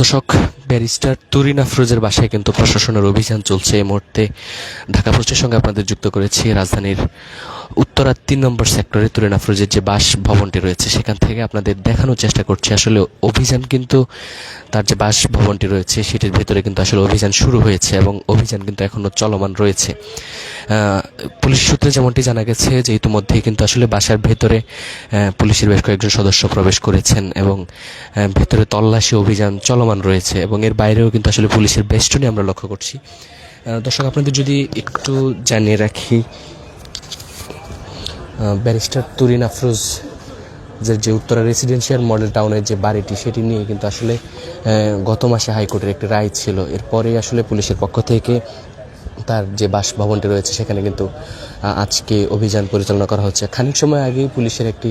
দর্শক, ব্যারিস্টার তুরিন আফরোজের বাসায় কিন্তু প্রশাসনের অভিযান চলছে এই মুহূর্তে। ঢাকা পোস্টের সঙ্গে আপনাদের যুক্ত করেছি রাজধানীর উত্তরা তিন নম্বর সেক্টরে তুরিন আফরোজের যে বাস ভবনটি রয়েছে, সেখান থেকে আপনাদের দেখানোর চেষ্টা করছি। আসলে অভিযান কিন্তু, তার যে বাস ভবনটি রয়েছে, সেটির ভেতরে কিন্তু আসলে অভিযান শুরু হয়েছে এবং অভিযান কিন্তু এখনও চলমান রয়েছে। পুলিশ সূত্রে যেমনটি জানা গেছে যে ইতিমধ্যেই কিন্তু আসলে বাসার ভেতরে পুলিশের বেশ কয়েকজন সদস্য প্রবেশ করেছেন এবং ভেতরে তল্লাশি অভিযান চলমান রয়েছে এবং এর বাইরেও কিন্তু আসলে পুলিশের বেষ্টনী আমরা লক্ষ্য করছি। দর্শক, আপনাদের যদি একটু জানিয়ে রাখি ব্যারিস্টার তুরিন আফরোজ যে যে উত্তরা রেসিডেন্সিয়াল মডেল টাউনের যে বাড়িটি, সেটি নিয়ে কিন্তু আসলে গত মাসে হাইকোর্টের একটি রায় ছিল। এরপরে আসলে পুলিশের পক্ষ থেকে তার যে বাসভবনটি রয়েছে, সেখানে কিন্তু আজকে অভিযান পরিচালনা করা হচ্ছে। খানিক সময় আগেই পুলিশের একটি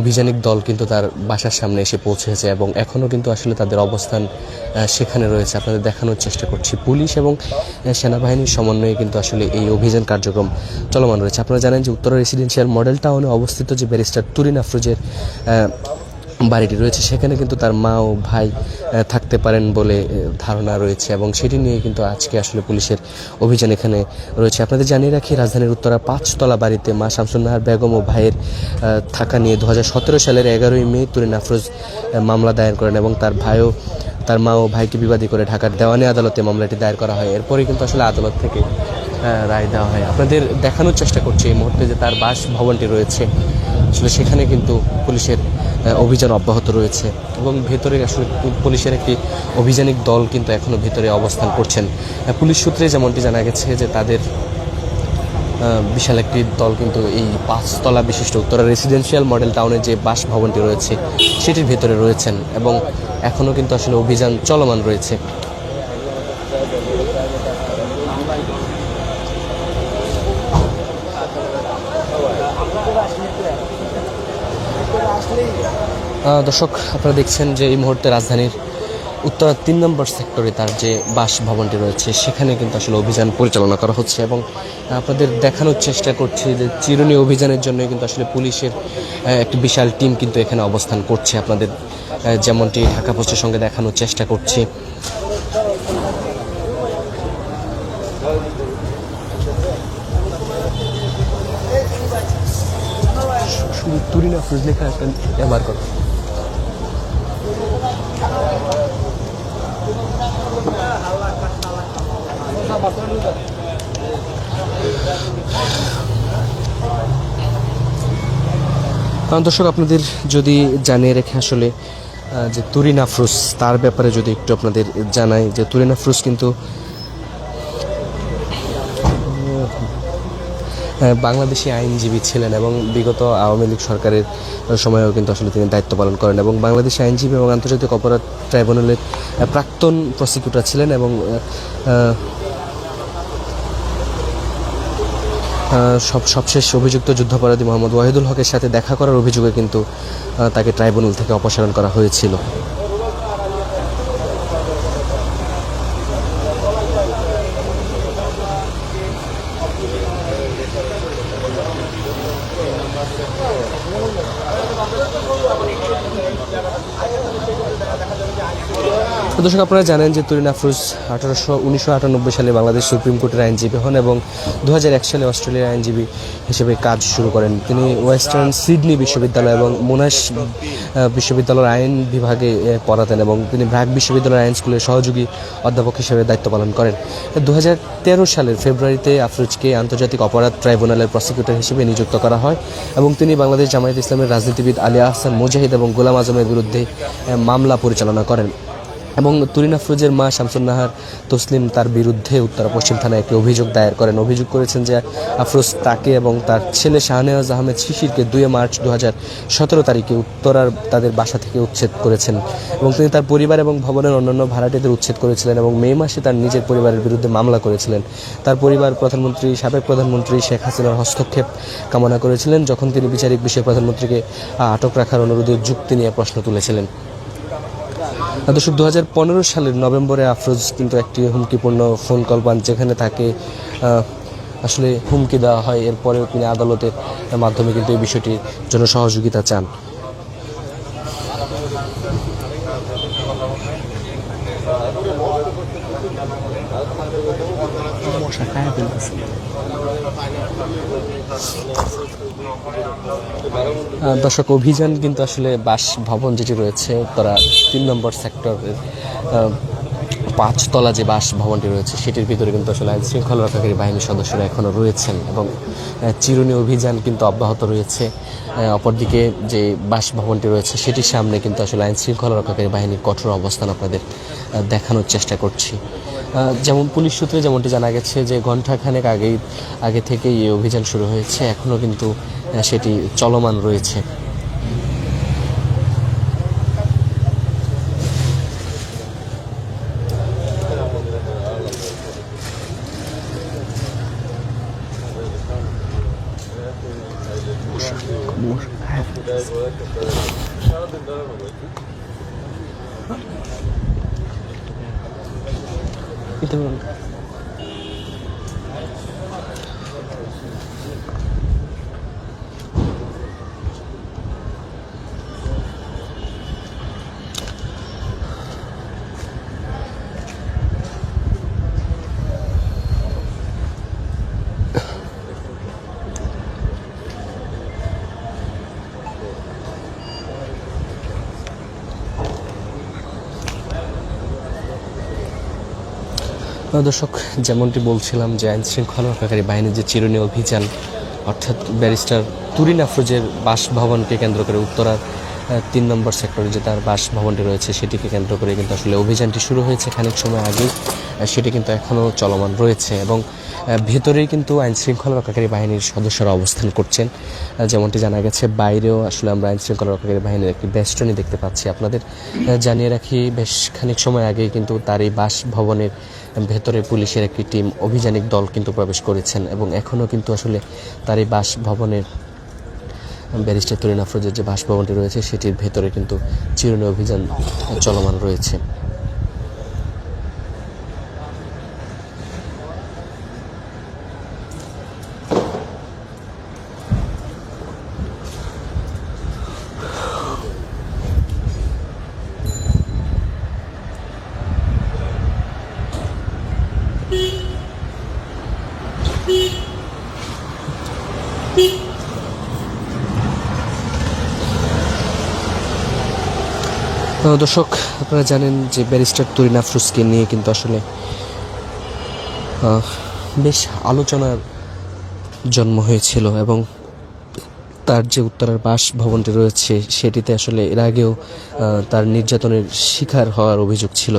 অভিযানিক দল কিন্তু তার বাসার সামনে এসে পৌঁছেছে এবং এখনও কিন্তু আসলে তাদের অবস্থান সেখানে রয়েছে। আপনাদের দেখানোর চেষ্টা করছি। পুলিশ এবং সেনাবাহিনীর সমন্বয়ে কিন্তু আসলে এই অভিযান কার্যক্রম চলমান রয়েছে। আপনারা জানেন যে উত্তরা রেসিডেন্সিয়াল মডেল টাউনে অবস্থিত যে ব্যারিস্টার তুরিন আফরোজের বাড়িটি রয়েছে। সেখানে কিন্তু তার মা ও ভাই থাকতে পারেন বলে ধারণা রয়েছে এবং সেটি নিয়ে কিন্তু আজকে আসলে পুলিশের অভিযান এখানে রয়েছে। আপনাদের জানিয়ে রাখি, রাজধানীর উত্তরা পাঁচতলা বাড়িতে মা শামসুন্নাহার বেগম ও ভাইয়ের থাকা নিয়ে দু হাজার সতেরো সালের এগারোই মে তুরিন আফরোজ মামলা দায়ের করেন এবং তার ভাইও, তার মা ও ভাইকে বিবাদী করে ঢাকার দেওয়ানি আদালতে মামলাটি দায়ের করা হয়। এরপরে কিন্তু আসলে আদালত থেকে রায় দেওয়া হয়। আপনাদের দেখানোর চেষ্টা করছি এই মুহূর্তে যে তার বাসভবনটি রয়েছে। আসলে সেখানে কিন্তু পুলিশের অভিযান অব্যাহত রয়েছে এবং ভেতরে আসলে পুলিশের একটি অভিযানিক দল কিন্তু এখনও ভেতরে অবস্থান করছেন। পুলিশ সূত্রে যেমনটি জানা গেছে যে তাদের বিশাল একটি দল কিন্তু এই পাঁচতলা বিশিষ্ট উত্তরা রেসিডেন্সিয়াল মডেল টাউনের যে বাসভবনটি রয়েছে, সেটির ভেতরে রয়েছেন এবং এখনও কিন্তু আসলে অভিযান চলমান রয়েছে। দর্শক, আপনারা দেখছেন যে এই মুহূর্তে রাজধানীর উত্তরা তিন নম্বর সেক্টরে তার যে বাসভবনটি রয়েছে, সেখানে কিন্তু আসলে অভিযান পরিচালনা করা হচ্ছে এবং আপনাদের দেখানোর চেষ্টা করছি যে চিরুনি অভিযানের জন্য কিন্তু আসলে পুলিশের একটি বিশাল টিম কিন্তু এখানে অবস্থান করছে। আপনাদের যেমনটি ঢাকা পোস্টের সঙ্গে দেখানোর চেষ্টা করছি। তুরিন আফরোজ লেখা একটা এমআর করো। দর্শক, আপনাদের যদি জানিয়ে রেখে আসলে যে তুরিন আফরোজ তার ব্যাপারে যদি একটু আপনাদের জানাই, যে তুরিন আফরোজ কিন্তু বাংলাদেশি আইনজীবী ছিলেন এবং বিগত আওয়ামী লীগ সরকারের সময়েও কিন্তু আসলে তিনি দায়িত্ব পালন করেন এবং বাংলাদেশি আইনজীবী এবং আন্তর্জাতিক অপরাধ ট্রাইব্যুনালের প্রাক্তন প্রসিকিউটর ছিলেন এবং সব সবশেষ অভিযুক্ত যুদ্ধাপরাধী মোহাম্মদ ওয়াহিদুল হকের সাথে দেখা করার অভিযোগে কিন্তু তাকে ট্রাইব্যুনাল থেকে অপসারণ করা হয়েছিল। দর্শক, আপনারা জানেন যে তুরিন আফরোজ আঠারোশো, উনিশশো আটানব্বই সালে বাংলাদেশ সুপ্রিম কোর্টের আইনজীবী হন এবং দু এক সালে অস্ট্রেলিয়ার আইনজীবী হিসেবে কাজ শুরু করেন। তিনি ওয়েস্টার্ন সিডনি বিশ্ববিদ্যালয় এবং মোনাশ বিশ্ববিদ্যালয়ের আইন বিভাগে পড়াতেন এবং তিনি ব্র্যাক বিশ্ববিদ্যালয়ের আইন স্কুলের সহযোগী অধ্যাপক হিসেবে দায়িত্ব পালন করেন। দু হাজার তেরো সালের ফেব্রুয়ারিতে আফরোজকে আন্তর্জাতিক অপরাধ ট্রাইব্যুনালের প্রসিকিউটর হিসেবে নিযুক্ত করা হয় এবং তিনি বাংলাদেশ জামায়াত ইসলামের রাজনীতিবিদ আলী আহসান মুজাহিদ এবং গোলাম আজমের বিরুদ্ধে মামলা পরিচালনা করেন। এবং তুরিন আফরোজের মা শামসুন্নাহার তসলিম তার বিরুদ্ধে উত্তরা পশ্চিম থানায় একটি অভিযোগ দায়ের করেন। অভিযোগ করেছেন যে আফরোজ তাকে এবং তার ছেলে শাহনেওয়াজ আহমেদ শিশিরকে দুই মার্চ দু হাজার সতেরো তারিখে উত্তরার তাদের বাসা থেকে উচ্ছেদ করেছেন এবং তিনি তার পরিবার এবং ভবনের অন্যান্য ভাড়াটিদের উচ্ছেদ করেছিলেন এবং মে মাসে তার নিজের পরিবারের বিরুদ্ধে মামলা করেছিলেন। তার পরিবার প্রধানমন্ত্রী, সাবেক প্রধানমন্ত্রী শেখ হাসিনার হস্তক্ষেপ কামনা করেছিলেন, যখন তিনি বিচারিক বিষয়ে প্রধানমন্ত্রীকে আটক রাখার অনুরোধে যুক্তি নিয়ে প্রশ্ন তুলেছিলেন। দর্শক দু হাজার পনেরো সালের নভেম্বরে আফরোজ কিন্তু একটি হুমকিপূর্ণ ফোন কল পান, যেখানে তাকে আসলে হুমকি দেওয়া হয়। এরপরেও তিনি আদালতের মাধ্যমে কিন্তু এই বিষয়টির জন্য সহযোগিতা চান। মশা দর্শক অভিযান কিন্তু আসলে বাস ভবন যেটি রয়েছে তারা তিন নম্বর সেক্টরের পাঁচতলা যে বাস ভবনটি রয়েছে, সেটির ভিতরে কিন্তু আসলে আইন শৃঙ্খলা রক্ষাকারী বাহিনীর সদস্যরা এখনও রয়েছেন এবং চিরুনি অভিযান কিন্তু অব্যাহত রয়েছে। অপরদিকে যে বাসভবনটি রয়েছে, সেটির সামনে কিন্তু আসলে আইন শৃঙ্খলা রক্ষাকারী বাহিনীর কঠোর অবস্থান আপনাদের দেখানোর চেষ্টা করছি। যেমন পুলিশ সূত্রে যেমনটি জানা গেছে যে ঘণ্টাখানেক আগেই, আগে থেকেই এই অভিযান শুরু হয়েছে এখনও কিন্তু সেটি চলমান রয়েছে। Puxa, puxa. Então, দর্শক যেমনটি বলছিলাম যে আইন শৃঙ্খলা রক্ষাকারী বাহিনীর যে চিরুনি অভিযান অর্থাৎ ব্যারিস্টার তুরিন আফরোজের বাসভবনকে কেন্দ্র করে উত্তরার তিন নম্বর সেক্টরে যে তার বাসভবনটি রয়েছে সেটিকে কেন্দ্র করে কিন্তু আসলে অভিযানটি শুরু হয়েছে খানিক সময় আহ, সেটি কিন্তু এখনও চলমান রয়েছে এবং ভেতরেই কিন্তু আইন শৃঙ্খলা রক্ষাকারী বাহিনীর সদস্যরা অবস্থান করছেন। যেমনটি জানা গেছে বাইরেও আসলে আমরা আইন শৃঙ্খলা রক্ষাকারী বাহিনীর একটি বেষ্টনী দেখতে পাচ্ছি। আপনাদের জানিয়ে রাখি বেশ খানিক সময় আগেই কিন্তু তার এই বাসভবনের ভেতরে পুলিশের একটি টিম অভিযানিক দল কিন্তু প্রবেশ করেছেন এবং এখনও কিন্তু আসলে তার এই বাসভবনের ব্যারিস্টার তরিন আফরোজের যে বাসভবনটি রয়েছে, সেটির ভেতরে কিন্তু চিরুনি অভিযান চলমান রয়েছে। দর্শক, আপনারা জানেন যে ব্যারিস্টার তরিন আফরুজকে নিয়ে কিন্তু আসলে বেশ আলোচনার জন্ম হয়েছিল এবং তার যে উত্তরার বাসভবনটি রয়েছে, সেটিতে আসলে এর আগেও তার নির্যাতনের শিকার হওয়ার অভিযোগ ছিল।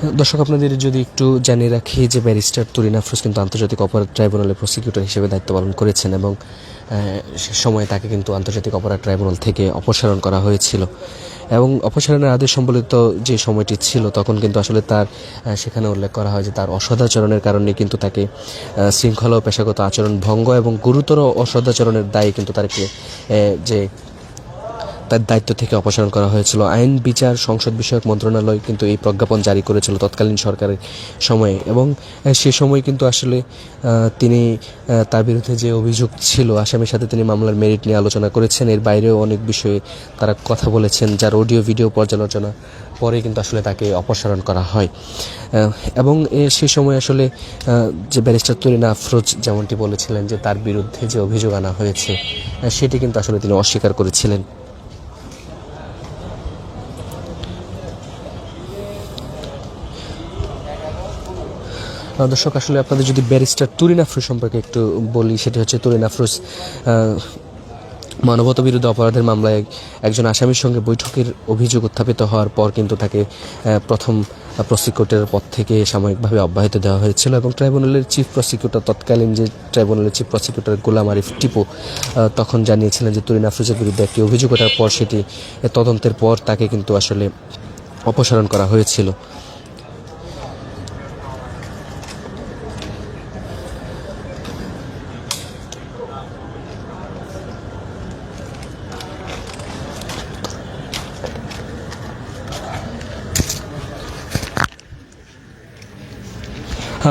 দর্শক, আপনাদের যদি একটু জানিয়ে রাখি যে ব্যারিস্টার তুরিন আফরোজ কিন্তু আন্তর্জাতিক অপরাধ ট্রাইব্যুনালে প্রসিকিউটর হিসেবে দায়িত্ব পালন করেছেন এবং সে সময় তাকে কিন্তু আন্তর্জাতিক অপরাধ ট্রাইব্যুনাল থেকে অপসারণ করা হয়েছিল। এবং অপসারণের আদেশ সম্বলিত যে সময়টি ছিল, তখন কিন্তু আসলে তার সেখানে উল্লেখ করা হয় যে তার অসদাচরণের কারণে কিন্তু তাকে শৃঙ্খলা ও পেশাগত আচরণ ভঙ্গ এবং গুরুতর অসদাচরণের দায়ে কিন্তু তাকে যে তার দায়িত্ব থেকে অপসারণ করা হয়েছিল। আইন, বিচার, সংসদ বিষয়ক মন্ত্রণালয় কিন্তু এই প্রজ্ঞাপন জারি করেছিল তৎকালীন সরকারের সময়ে এবং সে সময় কিন্তু আসলে তিনি তার বিরুদ্ধে যে অভিযোগ ছিল, আসামির সাথে তিনি মামলার মেরিট নিয়ে আলোচনা করেছেন। এর বাইরেও অনেক বিষয়ে তারা কথা বলেছেন, যার অডিও ভিডিও পর্যালোচনা পরে কিন্তু আসলে তাকে অপসারণ করা হয়। এবং সে সময় আসলে যে ব্যারিস্টার তরিনা আফরোজ যেমনটি বলেছিলেন যে তার বিরুদ্ধে যে অভিযোগ আনা হয়েছে সেটি কিন্তু আসলে তিনি অস্বীকার করেছিলেন। দর্শক, আসলে আপনাদের যদি ব্যারিস্টার তুরিন আফরোজ সম্পর্কে একটু বলি, সেটি হচ্ছে তুরিন আফরোজ মানবতা বিরুদ্ধে অপরাধের মামলায় একজন আসামির সঙ্গে বৈঠকের অভিযোগ উত্থাপিত হওয়ার পর কিন্তু তাকে প্রথম প্রসিকিউটরের পদ থেকে সাময়িকভাবে অব্যাহতি দেওয়া হয়েছিল এবং ট্রাইব্যুনালের চিফ প্রসিকিউটর, তৎকালীন যে ট্রাইব্যুনালের চিফ প্রসিকিউটর গোলাম আরিফ টিপু তখন জানিয়েছিলেন যে তুরিন আফরোজের বিরুদ্ধে একটি অভিযোগ ওঠার পর সেটি তদন্তের পর তাকে কিন্তু আসলে অপসারণ করা হয়েছিল।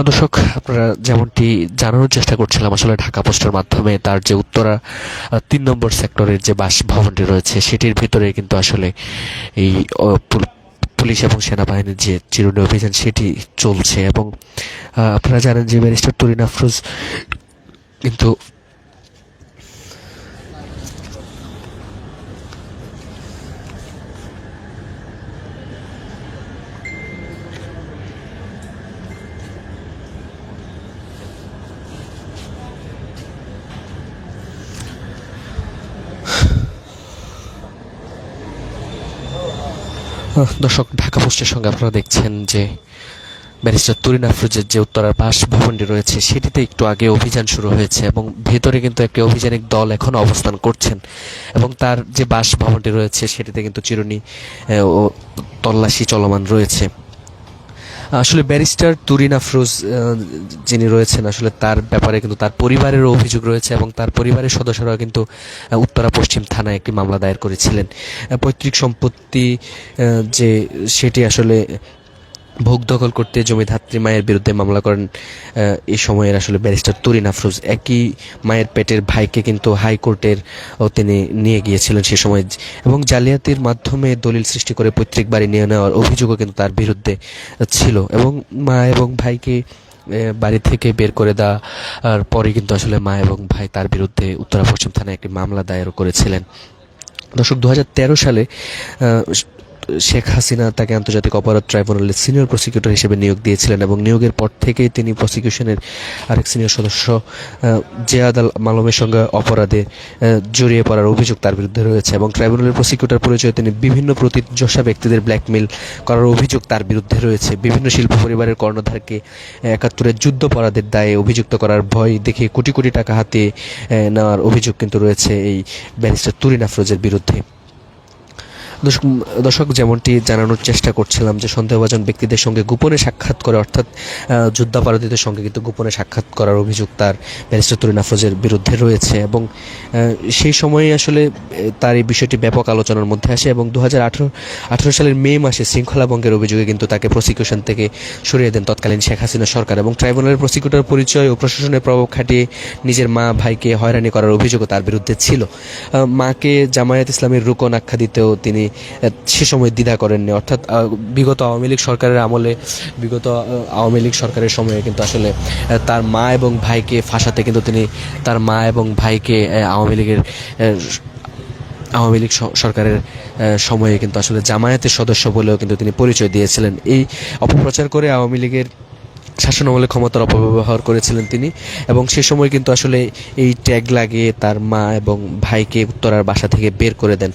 দর্শক, আপনারা যেমনটি জানানোর চেষ্টা করছিলাম, আসলে ঢাকা পোস্টের মাধ্যমে তার যে উত্তরা তিন নম্বর সেক্টরের যে বাসভবনটি রয়েছে, সেটির ভিতরে কিন্তু আসলে এই পুলিশ এবং সেনাবাহিনীর যে চিরুনি অভিযান, সেটি চলছে এবং আপনারা জানেন যে ব্যারিস্টার তরিন আফরোজ কিন্তু দর্শক, ঢাকা পোস্টের সঙ্গে আপনারা দেখছেন যে ব্যারিস্টার তরিন আফরোজের যে উত্তরার পাশ ভবনটি রয়েছে, সেটিতে একটু আগে অভিযান শুরু হয়েছে এবং ভেতরে কিন্তু একটি অভিযানিক দল এখনও অবস্থান করছেন এবং তার যে বাস ভবনটি রয়েছে, সেটিতে কিন্তু চিরুনি তল্লাশি চলমান রয়েছে। আসলে ব্যারিস্টার তুরিন আফরোজ যিনি রয়েছেন, আসলে তার ব্যাপারে কিন্তু তার পরিবারেরও অভিযোগ রয়েছে এবং তার পরিবারের সদস্যরাও কিন্তু উত্তরা পশ্চিম থানায় একটি মামলা দায়ের করেছিলেন। পৈতৃক সম্পত্তি যে সেটি আসলে ভোগ দখল করতে জমিধাত্রী মায়ের বিরুদ্ধে মামলা করেন এই সময়ের আসলে ব্যারিস্টার তুরিন আফরোজ। একই মায়ের পেটের ভাইকে কিন্তু হাইকোর্টের তিনি নিয়ে গিয়েছিলেন সে সময়। এবং জালিয়াতির মাধ্যমে দলিল সৃষ্টি করে পৈতৃক বাড়ি নিয়ে নেওয়ার অভিযোগও কিন্তু তার বিরুদ্ধে ছিল। এবং মা এবং ভাইকে বাড়ি থেকে বের করে দেওয়ার পরে কিন্তু আসলে মা এবং ভাই তার বিরুদ্ধে উত্তরা পশ্চিম থানায় একটি মামলা দায়েরও করেছিলেন। দর্শক দু হাজার তেরো সালে শেখ হাসিনা তাকে আন্তর্জাতিক অপরাধ ট্রাইব্যুনালের সিনিয়র প্রসিকিউটর হিসেবে নিয়োগ দিয়েছিলেন এবং নিয়োগের পর থেকেই তিনি প্রসিকিউশনের আরেক সিনিয়র সদস্য জিয়াদ আল মালমের সঙ্গে অপরাধে জড়িয়ে পড়ার অভিযোগ তার বিরুদ্ধে রয়েছে এবং ট্রাইব্যুনালের প্রসিকিউটর পরিচয়ে তিনি বিভিন্ন প্রতিযশা ব্যক্তিদের ব্ল্যাকমেল করার অভিযোগ তার বিরুদ্ধে রয়েছে। বিভিন্ন শিল্প পরিবারের কর্ণধারকে একাত্তরের যুদ্ধপরাধের দায়ে অভিযুক্ত করার ভয় দেখে কোটি কোটি টাকা হাতে নেওয়ার অভিযোগ কিন্তু রয়েছে এই ব্যারিস্টার তুরিন আফরোজের বিরুদ্ধে। দর্শক যেমনটি জানানোর চেষ্টা করছিলাম যে সন্দেহভাজন ব্যক্তিদের সঙ্গে গোপনে সাক্ষাৎ করে, অর্থাৎ যুদ্ধাপরাধীদের সঙ্গে কিন্তু গোপনে সাক্ষাৎ করার অভিযোগ তার ব্যারিস্টার তরিন আফরোজের বিরুদ্ধে রয়েছে এবং সেই সময়ে আসলে তার এই বিষয়টি ব্যাপক আলোচনার মধ্যে আসে এবং দু হাজার আঠারো সালের মে মাসে শৃঙ্খলা ভঙ্গের অভিযোগে কিন্তু তাকে প্রসিকিউশন থেকে সরিয়ে দেন তৎকালীন শেখ হাসিনা সরকার এবং ট্রাইব্যুনালের প্রসিকিউটর পরিচয় ও প্রশাসনের প্রভাব খাটিয়ে নিজের মা, ভাইকে হয়রানি করার অভিযোগও তার বিরুদ্ধে ছিল। মাকে জামায়াত ইসলামের রুকন আখ্যা দিতেও তিনি সে সময় দ্বিধা করেননি। অর্থাৎ বিগত আওয়ামী লীগ সরকারের আমলে, বিগত আওয়ামী লীগ সরকারের সময়ে কিন্তু আসলে তার মা এবং ভাইকে ফাঁসাতে কিন্তু তিনি তার মা এবং ভাইকে আওয়ামী লীগের আওয়ামী লীগ সরকারের সময়ে কিন্তু আসলে জামায়াতের সদস্য বলেও কিন্তু তিনি পরিচয় দিয়েছিলেন। এই অপপ্রচার করে আওয়ামী লীগের শাসন শাসনামলে ক্ষমতার অপব্যবহার করেছিলেন তিনি এবং সে সময় কিন্তু আসলে এই ট্যাগ লাগিয়ে তার মা এবং ভাইকে উত্তরার বাসা থেকে বের করে দেন।